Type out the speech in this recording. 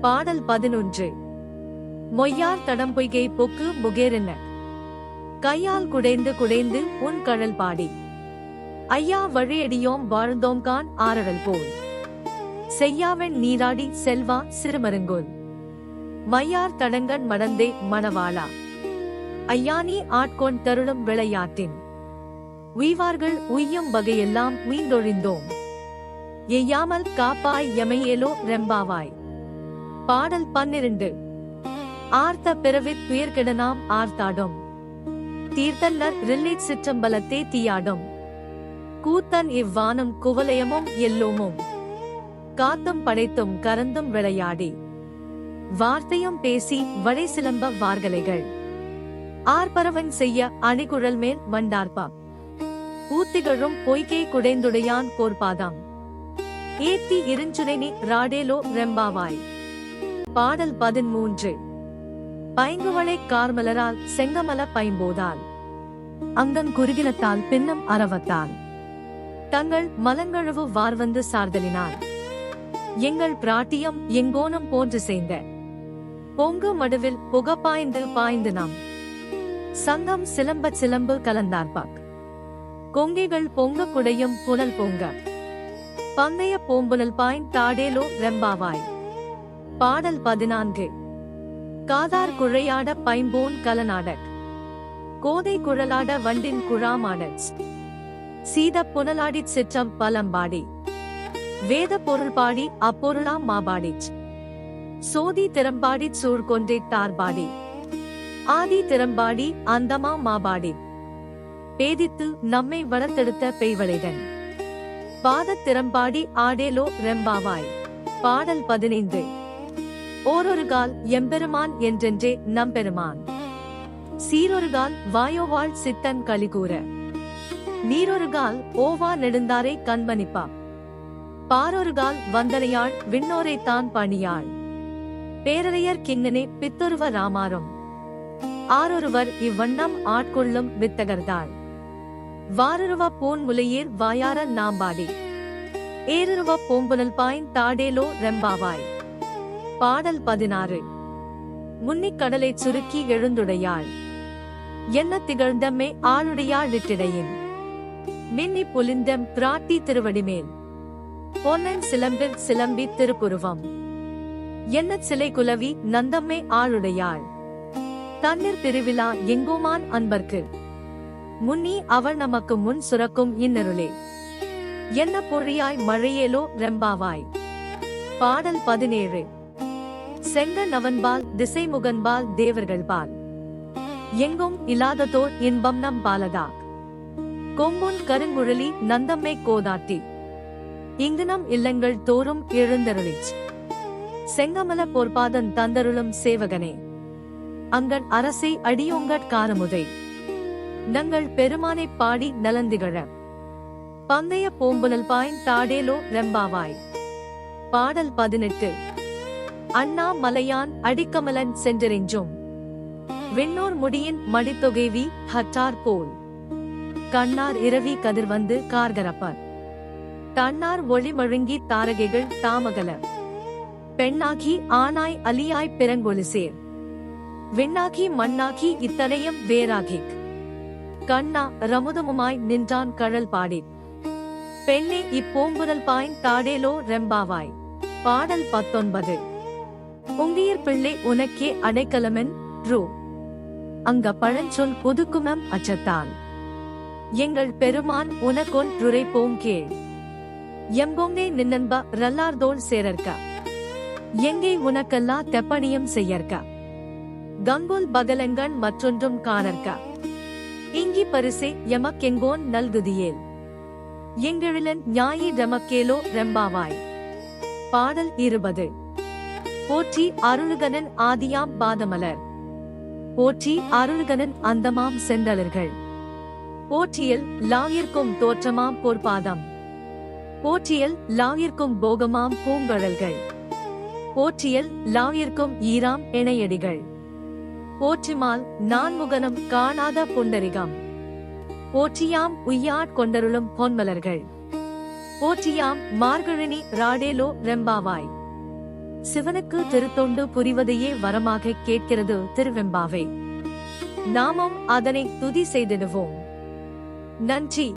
பாடல் பதினொன்று. மொய்யார் தடம் பொய்கை பொக்கு புகேரென. கையால் குடைந்து குடைந்து உன் கழல் பாடி. ஐயா வழியடியோம் வாழ்ந்தோம்கான் ஆரடல் போல். செய்யாவன் நீராடி செல்வா சிறுமருங்கோல். மையார் தடங்கன் மடந்தே மணவாளா. ஐயானி ஆட்கொண் தருளும் விளையாட்டின். உய்வார்கள் உய்யும் வகையெல்லாம் மீண்டொழிந்தோம். எய்யாமல் காப்பாய் எமையேலோ ரெம்பாவாய். பாடல் பன்னிரண்டு. ஆர்த்த பிறவித் துயர்கிடனாம் ஆர்த்தாடும். தீர்த்தல்லர் ரில்லி சிற்றம்பலத்தே தீயாடும். கூத்தன் இவ்வானும் குவலயமும் எல்லோமும். காத்தும் படைத்தும் கரந்தும் விளையாடி. வார்த்தையும் பேசி வடை சிலம்ப வார்கலைகள். ஆர்பரவன் செய்ய அணிகுழல் மேல் வண்டார்பா ஊத்திகழும் பொய்கை குடைந்துடையான் கோர்பாதாம். ஏத்தி இருஞ்சுனைனி ராடேலோ ரெம்பாவாய். பாடல் பதிமூன்று பைங்குவளை கார்மலரால் செங்கமல பைம்போதால். அங்கன் குறுகிலத்தால் பின்னம் அறவத்தால் தங்கள் மலங்கழவு வார்வந்து சார்தலினார். எங்கள் பிராட்டியம் எங்கோனம் போன்று சேர்ந்த. பொங்கு மடுவில் புகப்பாய்ந்து பாய்ந்து நாம். சங்கம் சிலம்ப சிலம்பு கலந்தார்பாக். கொங்கைகள் பொங்க குடையும் புனல் பொங்க. பந்தய பூம்புனல் பாய்ந்தாடேலோ ரெம்பாவாய். பாடல் பதினான்கு. காதார் குழையாட பைம்போன் கலநாடக். கோதை குழலாட வண்டின் குழாமாடச். சீத புனலாடிச் சிற்றம் பலம்பாடி. வேத பொருள் பாடி அப்பொருளாம் மாபாடிச். சோதி திறம்பாடிச் சூழ்கொன்றே தார்பாடி. ஆதி திறம்பாடி அந்தமா மாபாடி. பேதித்து நம்மை வளர்த்தெடுத்த பெய்வளைதன் பாதத் திறம்பாடி ஆடேலோ ரெம்பாவாய். பாடல் பதினைந்து. ஓரொருகால் எம்பெருமான் என்றென்றே நம்பெருமான். சீரொருகால் வாயோவாள் சித்தன் கலிகூற நீரொருகால் ஓவா நெடுந்தாரை கண்மணிப்பா. பாரொருகால் வந்தனையாள் விண்ணோரை தான் பணியாள். பேரறையர் கிங்கனே பித்தொருவ ராமாரும். ஆரொருவர் இவ்வண்ணம் ஆட்கொள்ளும் வித்தகர்தாள். வாரருவ பூன் முலையீர் வாயார நாம்பாடி. ஏருருவ பூம்புனல் பாயின் தாடேலோ ரெம்பாவாய். பாடல் பதினாறு. முன்னிக்கடலைச் சுருக்கி எழுந்துடையாள். என்ன திகழ்ந்தமே ஆளுடையாள் இட்டிடையின் மின்னி பொலிந்தம் பிராட்டி திருவடிமேல். பொன்னன் சிலம்பில் சிலம்பி திருப்புருவம். என்ன சிலை குலவி நந்தம்மே ஆளுடையாள். தண்ணீர் திருவிழா எங்கோமான் அன்பர்க்கு. முன்னி அவள் நமக்கு முன் சுரக்கும் இன்னருளே. என்ன பொழியாய் மழையேலோ ரெம்பாவாய். பாடல் பதினேழு. செங்க நவன்பால் திசைமுகன்பால் தேவர்கள்பால். எங்கும் இல்லாததோர் இன்பம் நம் பாலதா. கொம்புன் கருங்குழலி நந்தம்மை கோதாட்டி. இங்குனம் இல்லங்கள் தோறும் எழுந்தருளிச். செங்கமல போர்பாதன் தந்தருளும் சேவகனே. அங்கன் அரசை அடியோங்கட் காரமுதை. நங்கள் பெருமானைப் பாடி நலந்திகழ. பந்தய பூம்புனல் பாய் தாடேலோ ரெம்பாவாய். பாடல் பதினெட்டு. அண்ணா மலையான் அடிக்கமலன் சென்றெறிஞ்சும் விண்ணோர் முடியின் மடித்தொகைவி ஹட்டார் போல். கண்ணார் இரவி கதிர் வந்து கார்கரப்பர். தன்னார் ஒளி மழுங்கி தாரகைகள் தாமகல. பெண்ணாகி ஆனாய் அலியாய் பிறங்கொலிசேர். விண்ணாகி மண்ணாகி இத்தனையும் வேறாகிக். கண்ணா ரமுதமுமாய் நின்றான் கழல் பாடி பெண்ணே இப்போம்புரல் பாய் தாடேலோ ரெம்பாவாய். பாடல் பத்தொன்பது. உங்கீர் பிள்ளை உனக்கே அடைக்கலமென் ரூ. அங்க பழஞ்சொல் புதுக்குமம் அச்சத்தான் எங்கள் பெருமான் உனக்கொன் ருரை போங்கே எம்பொங்கே நின்னன்ப ரல்லார்தோள் சேரற்க. எங்கே உனக்கல்லா தெப்பணியம் செய்யற்க. கங்குல் பகலங்கன் மற்றொன்றும் காணற்க. இங்கி பரிசே எமக்கெங்கோன் நல்குதியேல் எங்கெழிலன் ஞாயி ரெமக்கேலோ ரெம்பாவாய். பாடல் இருபது. போற்றி அருளுகனன் ஆதியாம் பாதமலர். போற்றி அருளுகனன் அந்தமாம் செந்தளர்கள் போற்றியல் லாயிற்கும் தோற்றமாம் பொற்பாதம் போற்றியல் லாயிற்கும் போகமாம் பூங்கழல்கள். போற்றியல் லாயிற்கும் ஈராம் இணையடிகள் போற்றிமால் நான்முகனம் காணாத புண்டரிகம். போற்றியாம் உய்யாட் கொண்டருளும் பொன்மலர்கள். போற்றியாம் மார்கழினி ராடேலோ ரெம்பாவாய். சிவனுக்கு திருத்தொண்டு புரிவதையே வரமாக கேட்கிறது திருவெம்பாவை. நாமும் அதனை துதி செய்திடுவோம். நன்றி.